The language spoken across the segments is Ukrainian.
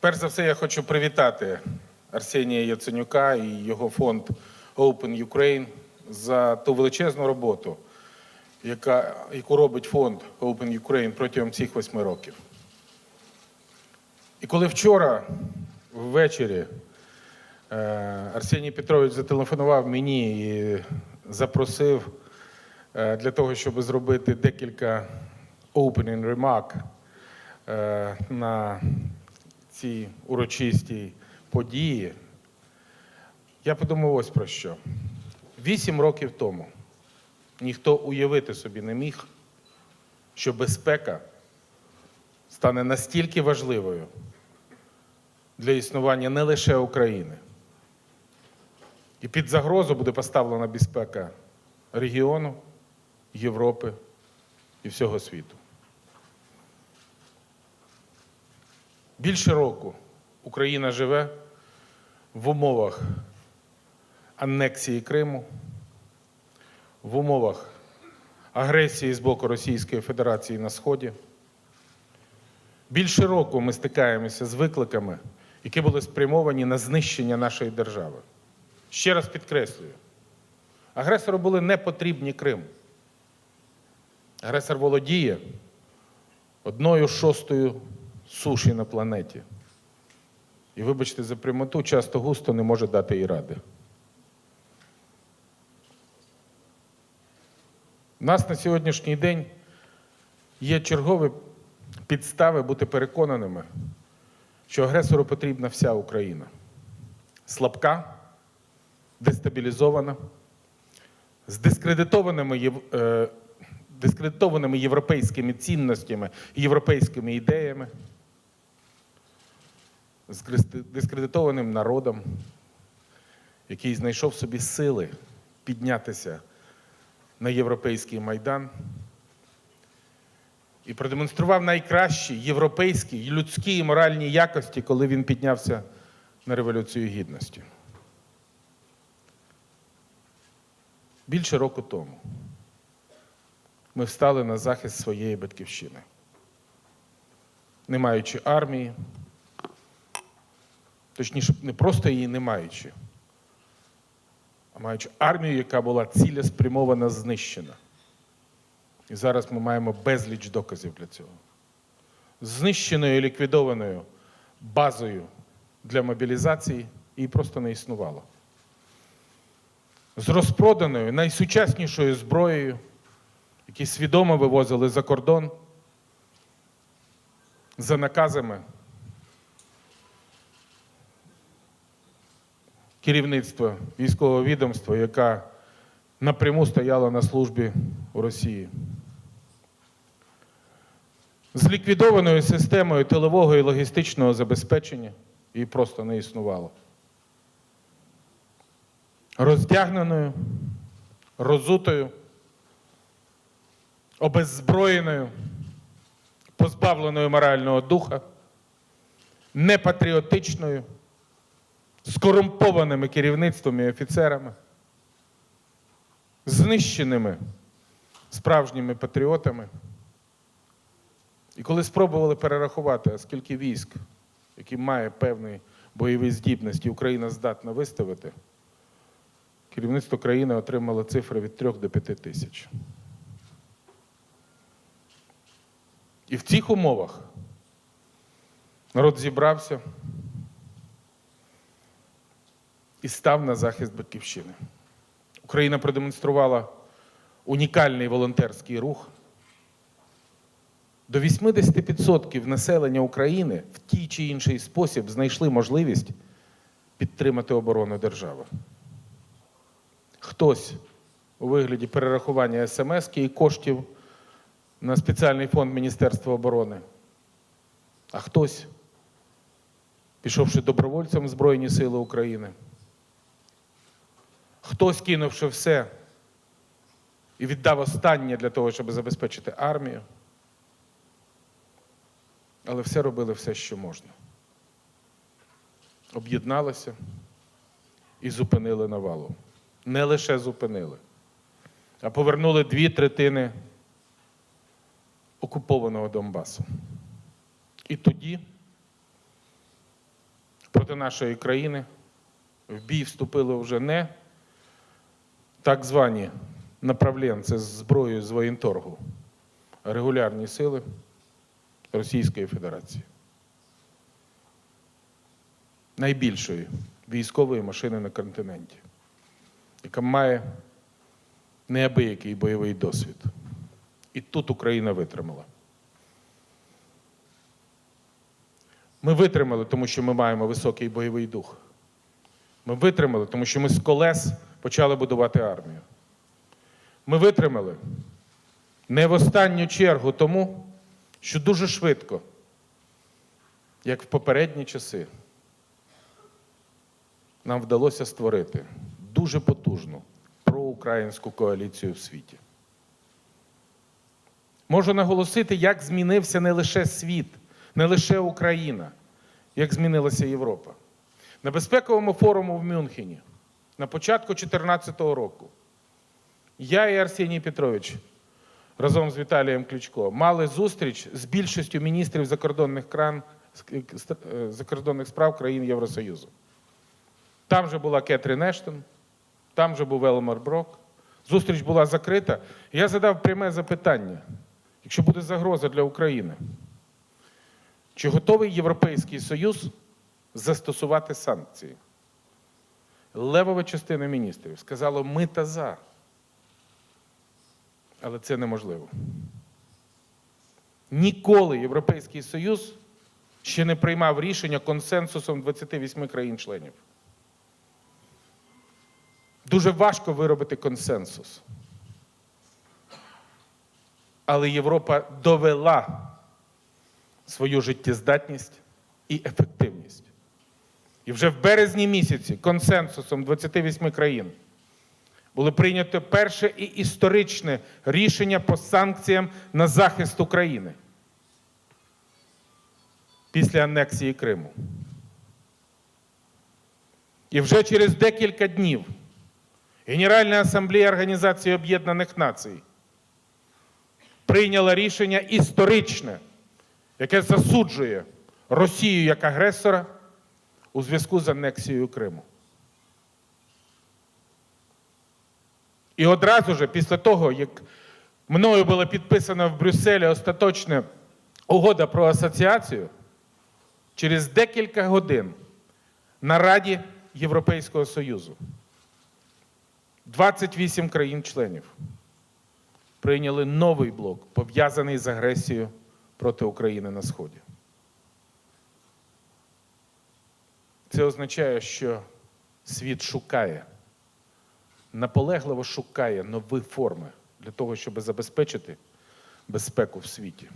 Перш за все, я хочу привітати Арсенія Яценюка і його фонд Open Ukraine за ту величезну роботу, яка, яку робить фонд Open Ukraine протягом цих восьми років. І коли вчора ввечері е, Арсеній Петрович зателефонував мені і запросив е, для того, щоб зробити декілька opening remark е, на цій урочистій події, я подумав ось про що. Вісім років тому ніхто уявити собі не міг, що безпека стане настільки важливою для існування не лише України. І під загрозу буде поставлена безпека регіону, Європи і всього світу. Більше року Україна живе в умовах анексії Криму, в умовах агресії з боку Російської Федерації на Сході. Більше року ми стикаємося з викликами, які були спрямовані на знищення нашої держави. Ще раз підкреслюю: агресору були не потрібні Крим. Агресор володіє одною шостою суші на планеті. І, вибачте за прямоту, часто густо не може дати і ради. У нас на сьогоднішній день є чергові підстави бути переконаними, що агресору потрібна вся Україна. Слабка, дестабілізована, з дискредитованими, е, дискредитованими європейськими цінностями європейськими ідеями, з дискредитованим народом, який знайшов собі сили піднятися на європейський майдан і продемонстрував найкращі європейські людські і моральні якості, коли він піднявся на Революцію Гідності. Більше року тому ми встали на захист своєї батьківщини, не маючи армії, точніше, не просто її не маючи, а маючи армію, яка була цілеспрямовано знищена. І зараз ми маємо безліч доказів для цього. Знищеною ліквідованою базою для мобілізації її просто не існувало. З розпроданою найсучаснішою зброєю, які свідомо вивозили за кордон, за наказами керівництва військового відомства, яка напряму стояла на службі у Росії. З ліквідованою системою тилового і логістичного забезпечення її просто не існувало. Роздягненою, розутою, обеззброєною, позбавленою морального духа, непатріотичною, скорумпованими керівництвом і офіцерами, знищеними справжніми патріотами. І коли спробували перерахувати, скільки військ, які має певні бойові здібності, Україна здатна виставити, керівництво країни отримало цифри від 3 до 5 тисяч. І в цих умовах народ зібрався і став на захист Батьківщини. Україна продемонструвала унікальний волонтерський рух. До 80% населення України в тій чи інший спосіб знайшли можливість підтримати оборону держави. Хтось у вигляді перерахування смс і коштів на спеціальний фонд Міністерства оборони, а хтось, пішовши добровольцем Збройні Сили України, хтось кинувши все і віддав останнє для того, щоб забезпечити армію. Але все робили все, що можна. Об'єдналися і зупинили навалу. Не лише зупинили, а повернули дві третини окупованого Донбасу. І тоді проти нашої країни в бій вступили вже не так звані направленці з зброєю з воєнторгу, регулярні сили Російської Федерації. Найбільшої військової машини на континенті, яка має неабиякий бойовий досвід. І тут Україна витримала. Ми витримали, тому що ми маємо високий бойовий дух. Ми витримали, тому що ми з колес почали будувати армію. Ми витримали не в останню чергу тому, що дуже швидко, як в попередні часи, нам вдалося створити дуже потужну проукраїнську коаліцію в світі. Можу наголосити, як змінився не лише світ, не лише Україна, як змінилася Європа. На безпековому форуму в Мюнхені на початку 2014 року я і Арсеній Петрович разом з Віталієм Кличко мали зустріч з більшістю міністрів закордонних, кран, е, закордонних справ країн Євросоюзу. Там же була Кетрін Ештон, там же був Елмар Брок. Зустріч була закрита. Я задав пряме запитання: якщо буде загроза для України, чи готовий Європейський Союз застосувати санкції? Левова частина міністрів сказала, ми та за. Але це неможливо. Ніколи Європейський Союз ще не приймав рішення консенсусом 28 країн-членів. Дуже важко виробити консенсус. Але Європа довела свою життєздатність і ефективність. І вже в березні місяці консенсусом 28 країн було прийнято перше і історичне рішення по санкціям на захист України після анексії Криму. І вже через декілька днів Генеральна асамблея Організації Об'єднаних Націй прийняла рішення історичне, яке засуджує Росію як агресора у зв'язку з анексією Криму. І одразу ж, після того, як мною була підписана в Брюсселі остаточна угода про асоціацію, через декілька годин на Раді Європейського Союзу 28 країн-членів прийняли новий блок, пов'язаний з агресією проти України на Сході. Це означає, що світ шукає, наполегливо шукає нові форми для того, щоб забезпечити безпеку в світі.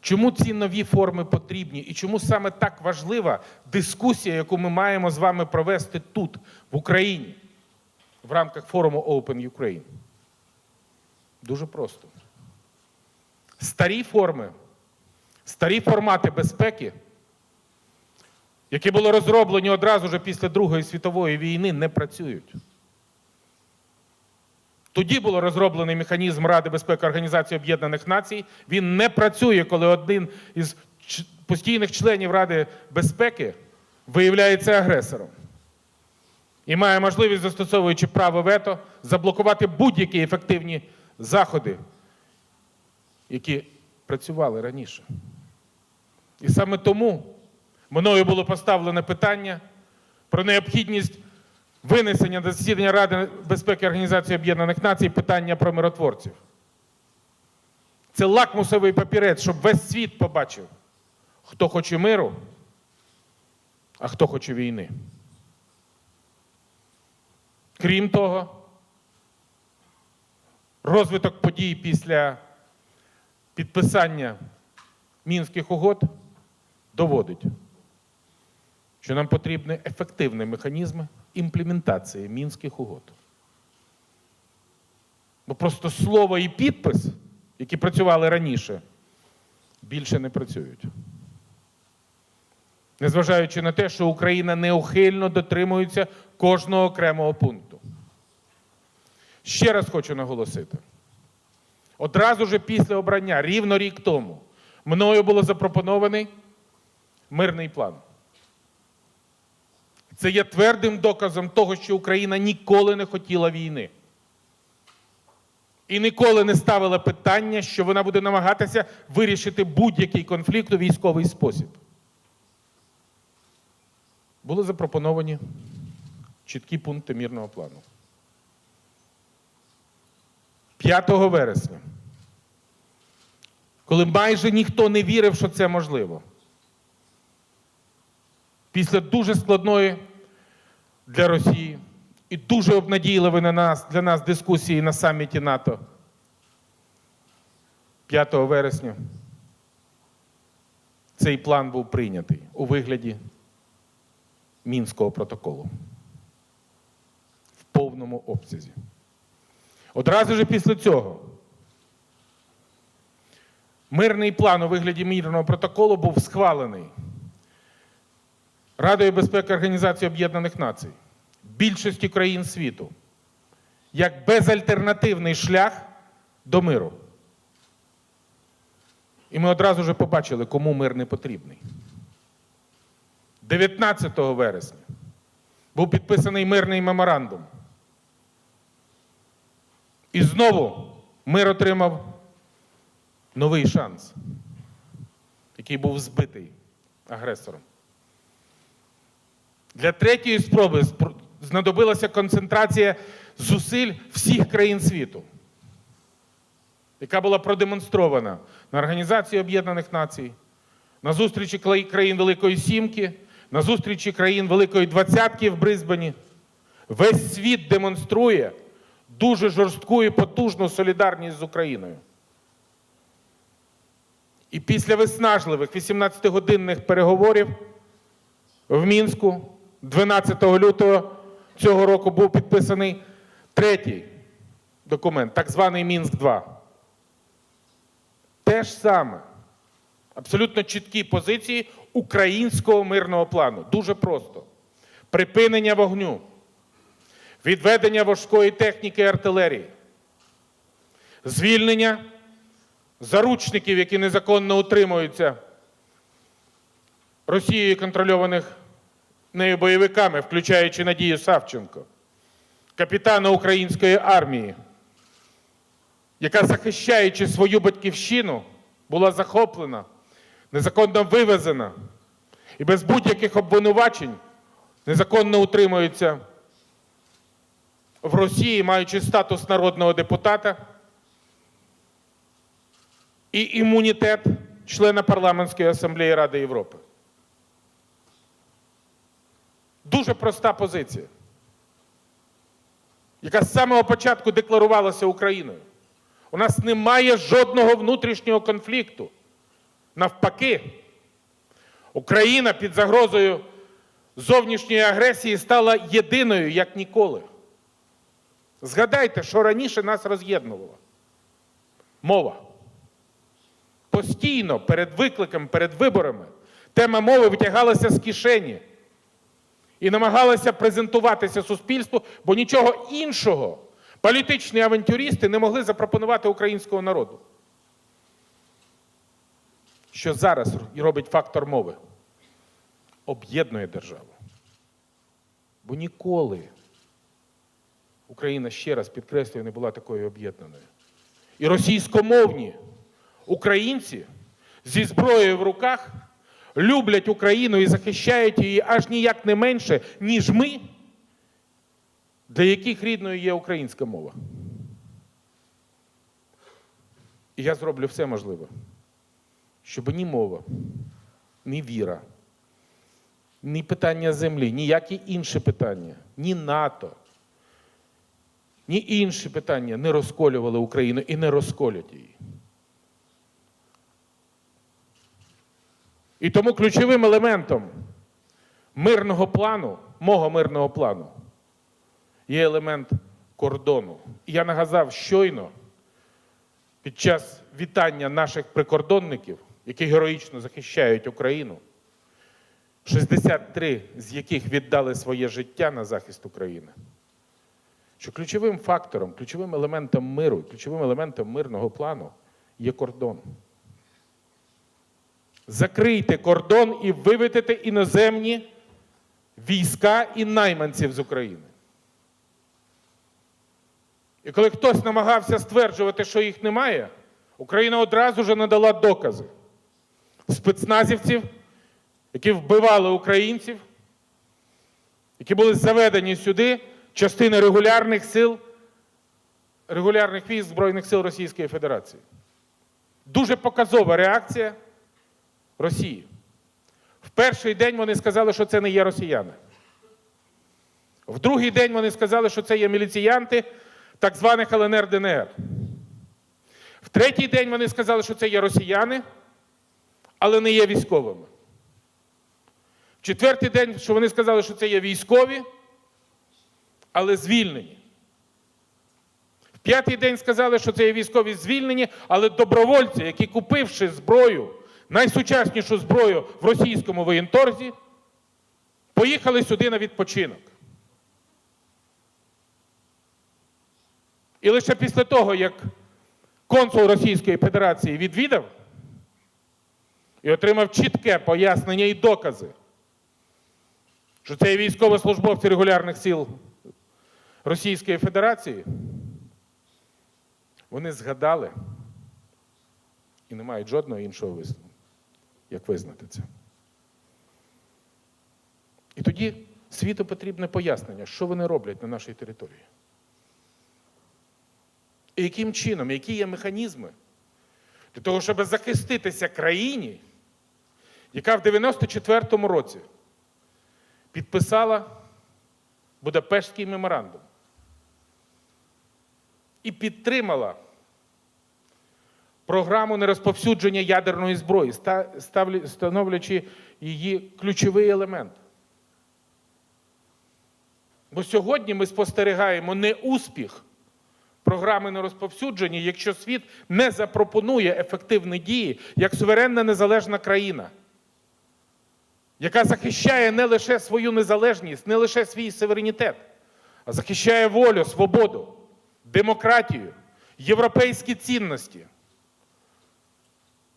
Чому ці нові форми потрібні і чому саме так важлива дискусія, яку ми маємо з вами провести тут, в Україні, в рамках форуму Open Ukraine? Дуже просто. Старі форми, старі формати безпеки, які були розроблені одразу ж після Другої світової війни, не працюють. Тоді було розроблений механізм Ради безпеки Організації Об'єднаних Націй. Він не працює, коли один із постійних членів Ради безпеки виявляється агресором. І має можливість, застосовуючи право вето, заблокувати будь-які ефективні заходи, які працювали раніше. І саме тому мною було поставлене питання про необхідність винесення до засідання Ради безпеки Організації Об'єднаних Націй питання про миротворців. Це лакмусовий папірець, щоб весь світ побачив, хто хоче миру, а хто хоче війни. Крім того, розвиток подій після підписання мінських угод доводить, що нам потрібні ефективні механізми імплементації мінських угод. Бо просто слово і підпис, які працювали раніше, більше не працюють. Незважаючи на те, що Україна неухильно дотримується кожного окремого пункту. Ще раз хочу наголосити: одразу ж після обрання, рівно рік тому, мною було запропонований мирний план. Це є твердим доказом того, що Україна ніколи не хотіла війни. І ніколи не ставила питання, що вона буде намагатися вирішити будь-який конфлікт у військовий спосіб. Були запропоновані чіткі пункти мірного плану. 5 вересня, коли майже ніхто не вірив, що це можливо. Після дуже складної для Росії. І дуже обнадійливої на нас, для нас дискусії на саміті НАТО. 5 вересня цей план був прийнятий у вигляді Мінського протоколу. В повному обсязі. Одразу ж після цього мирний план у вигляді мирного протоколу був схвалений Радою безпеки Організації Об'єднаних Націй, більшості країн світу, як безальтернативний шлях до миру. І ми одразу ж побачили, кому мир не потрібний. 19 вересня був підписаний мирний меморандум. І знову мир отримав новий шанс, який був збитий агресором. Для третьої спроби спро- знадобилася концентрація зусиль всіх країн світу, яка була продемонстрована на Організації Об'єднаних Націй, на зустрічі країн Великої Сімки, на зустрічі країн Великої Двадцятки в Брисбені. Весь світ демонструє дуже жорстку і потужну солідарність з Україною. І після виснажливих 18-годинних переговорів в Мінську 12 лютого цього року був підписаний третій документ, так званий Мінськ 2. Те ж саме, абсолютно чіткі позиції українського мирного плану. Дуже просто. Припинення вогню, відведення важкої техніки і артилерії, звільнення заручників, які незаконно утримуються Росією контрольованих нею бойовиками, включаючи Надію Савченко, капітана української армії, яка, захищаючи свою батьківщину, була захоплена, незаконно вивезена і без будь-яких обвинувачень незаконно утримується в Росії, маючи статус народного депутата і імунітет члена парламентської асамблеї Ради Європи. Дуже проста позиція, яка з самого початку декларувалася Україною. У нас немає жодного внутрішнього конфлікту. Навпаки, Україна під загрозою зовнішньої агресії стала єдиною як ніколи. Згадайте, що раніше нас роз'єднувало. Мова. Постійно перед викликом, перед виборами тема мови витягалася з кишені і намагалася презентуватися суспільству, бо нічого іншого політичні авантюристи не могли запропонувати українського народу. Що зараз робить фактор мови? Об'єднує державу. Бо ніколи Україна, ще раз підкреслюю, не була такою об'єднаною. І російськомовні українці зі зброєю в руках люблять Україну і захищають її аж ніяк не менше, ніж ми, для яких рідною є українська мова. І я зроблю все можливе, щоб ні мова, ні віра, ні питання землі, ніякі інші питання, ні НАТО, ні інші питання не розколювали Україну і не розколють її. І тому ключовим елементом мирного плану, мого мирного плану, є елемент кордону. І я нагадав щойно під час вітання наших прикордонників, які героїчно захищають Україну, 63 з яких віддали своє життя на захист України. Що ключовим фактором, ключовим елементом миру, ключовим елементом мирного плану є кордон. Закрийте кордон і виведете іноземні війська і найманців з України. І коли хтось намагався стверджувати, що їх немає, Україна одразу ж надала докази спецназівців, які вбивали українців, які були заведені сюди, частини регулярних сил, регулярних військ Збройних сил Російської Федерації. Дуже показова реакція Росії. В перший день вони сказали, що це не є росіяни. В другий день вони сказали, що це є міліціянти так званих ЛНР ДНР. В третій день вони сказали, що це є росіяни, але не є військовими. В четвертий день, що вони сказали, що це є військові, але звільнені. В п'ятий день сказали, що це є військові звільнені, але добровольці, які купивши зброю, найсучаснішу зброю в російському воєнторзі, поїхали сюди на відпочинок. І лише після того, як консул Російської Федерації відвідав і отримав чітке пояснення і докази, що це військовослужбовці регулярних сил Російської Федерації, вони згадали і не мають жодного іншого висновку, як визнати це. І тоді світу потрібне пояснення, що вони роблять на нашій території. І яким чином, які є механізми для того, щоб захиститися країні, яка в 94-му році підписала Будапештський меморандум і підтримала програму нерозповсюдження ядерної зброї, становлячи її ключовий елемент. Бо сьогодні ми спостерігаємо не успіх програми нерозповсюдження, якщо світ не запропонує ефективні дії як суверенна незалежна країна, яка захищає не лише свою незалежність, не лише свій суверенітет, а захищає волю, свободу, демократію, європейські цінності.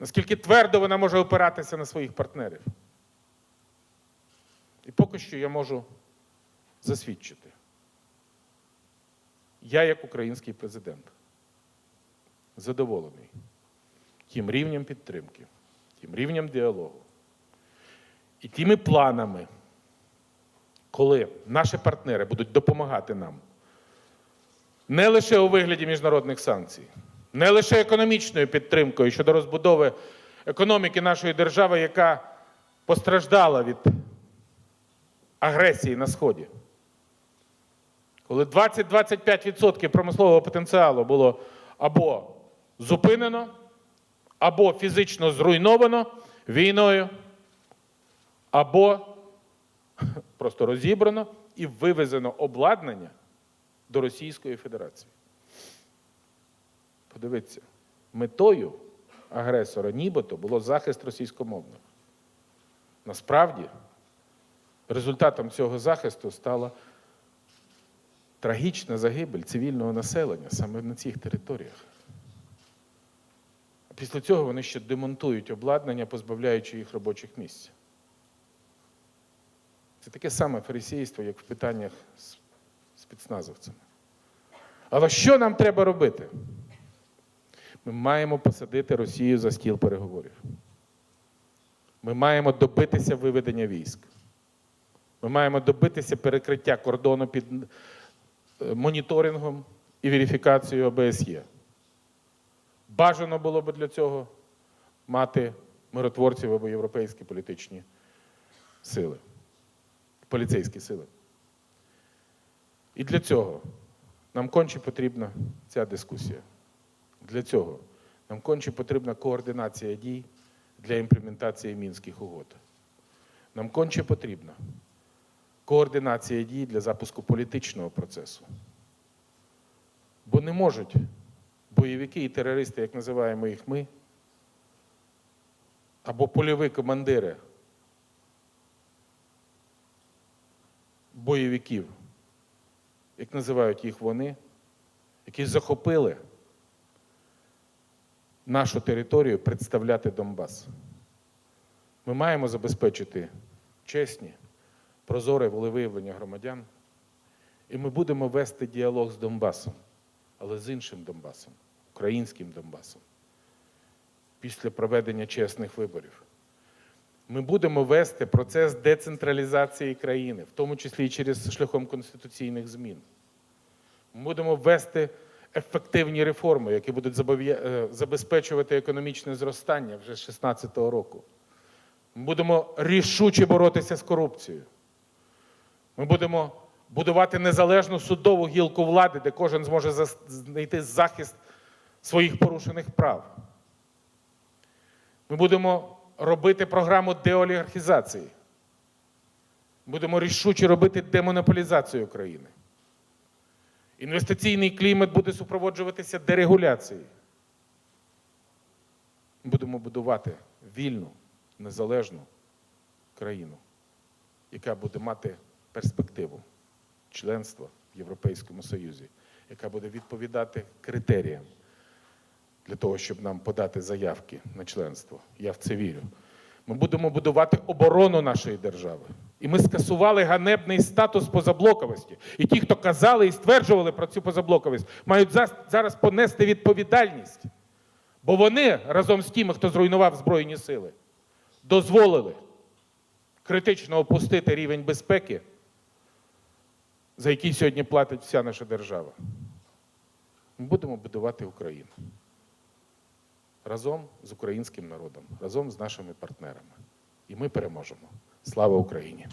Наскільки твердо вона може опиратися на своїх партнерів. І поки що я можу засвідчити. Я, як український президент, задоволений тим рівнем підтримки, тим рівнем діалогу і тими планами, коли наші партнери будуть допомагати нам не лише у вигляді міжнародних санкцій, не лише економічною підтримкою щодо розбудови економіки нашої держави, яка постраждала від агресії на Сході. Коли 20-25% промислового потенціалу було або зупинено, або фізично зруйновано війною, або просто розібрано і вивезено обладнання до Російської Федерації. Подивіться, метою агресора нібито було захист російськомовних. Насправді, результатом цього захисту стала трагічна загибель цивільного населення саме на цих територіях. А після цього вони ще демонтують обладнання, позбавляючи їх робочих місць. Це таке саме фарисейство, як в питаннях з спецназовцями. Але що нам треба робити? Ми маємо посадити Росію за стіл переговорів. Ми маємо добитися виведення військ. Ми маємо добитися перекриття кордону під е, моніторингом і верифікацією ОБСЄ. Бажано було б для цього мати миротворців або європейські політичні сили, поліцейські сили. І для цього нам конче потрібна ця дискусія. Для цього нам конче потрібна координація дій для імплементації мінських угод. Нам конче потрібна координація дій для запуску політичного процесу. Бо не можуть бойовики і терористи, як називаємо їх ми, або польові командири бойовиків, як називають їх вони, які захопили нашу територію представляти Донбас. Ми маємо забезпечити чесні, прозоре волевиявлення громадян. І ми будемо вести діалог з Донбасом, але з іншим Донбасом, українським Донбасом, після проведення чесних виборів. Ми будемо вести процес децентралізації країни, в тому числі і через шляхом конституційних змін. Ми будемо вести ефективні реформи, які будуть е, забезпечувати економічне зростання вже з 2016 року. Ми будемо рішуче боротися з корупцією. Ми будемо будувати незалежну судову гілку влади, де кожен зможе знайти захист своїх порушених прав. Ми будемо робити програму деолігархізації. Будемо рішуче робити демонополізацію країни. Інвестиційний клімат буде супроводжуватися дерегуляцією. Будемо будувати вільну, незалежну країну, яка буде мати перспективу членства в Європейському Союзі, яка буде відповідати критеріям для того, щоб нам подати заявки на членство. Я в це вірю. Ми будемо будувати оборону нашої держави. І ми скасували ганебний статус позаблоковості. І ті, хто казали і стверджували про цю позаблоковість, мають зараз понести відповідальність. Бо вони разом з тими, хто зруйнував Збройні сили, дозволили критично опустити рівень безпеки, за який сьогодні платить вся наша держава. Ми будемо будувати Україну разом з українським народом, разом з нашими партнерами. І ми переможемо. Слава Україні!